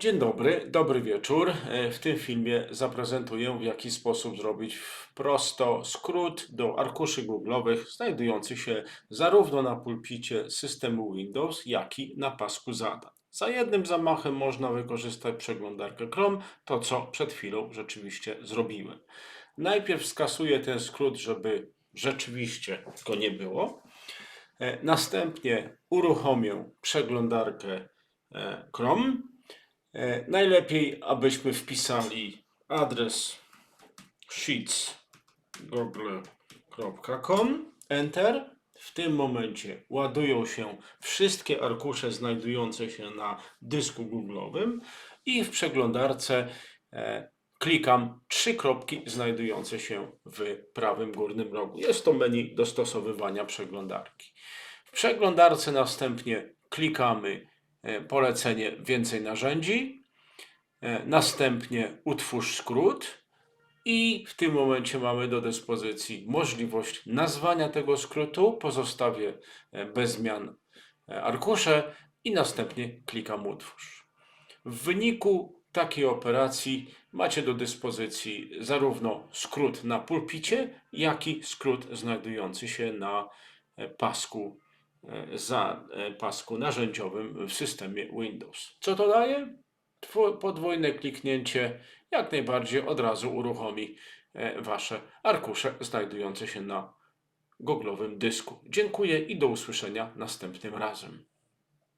Dzień dobry, dobry wieczór. E, W tym filmie zaprezentuję, w jaki sposób zrobić prosto skrót do arkuszy googlowych znajdujących się zarówno na pulpicie systemu Windows, jak i na pasku zadań. Za jednym zamachem można wykorzystać przeglądarkę Chrome, to co przed chwilą rzeczywiście zrobiłem. Najpierw skasuję ten skrót, żeby rzeczywiście go nie było. E, Następnie uruchomię przeglądarkę e, Chrome. E, Najlepiej, abyśmy wpisali adres sheets.google.com, Enter. W tym momencie ładują się wszystkie arkusze znajdujące się na dysku googlowym i w przeglądarce e, klikam trzy kropki znajdujące się w prawym górnym rogu. Jest to menu dostosowywania przeglądarki. W przeglądarce następnie klikamy polecenie więcej narzędzi, e, następnie utwórz skrót i w tym momencie mamy do dyspozycji możliwość nazwania tego skrótu, pozostawię e, bez zmian e, arkusze i następnie klikam utwórz. W wyniku takiej operacji macie do dyspozycji zarówno skrót na pulpicie, jak i skrót znajdujący się na e, pasku e, za e, pasku narzędziowym w systemie Windows. Co to daje? Podwójne kliknięcie jak najbardziej od razu uruchomi e, Wasze arkusze znajdujące się na googlowym dysku. Dziękuję i do usłyszenia następnym razem.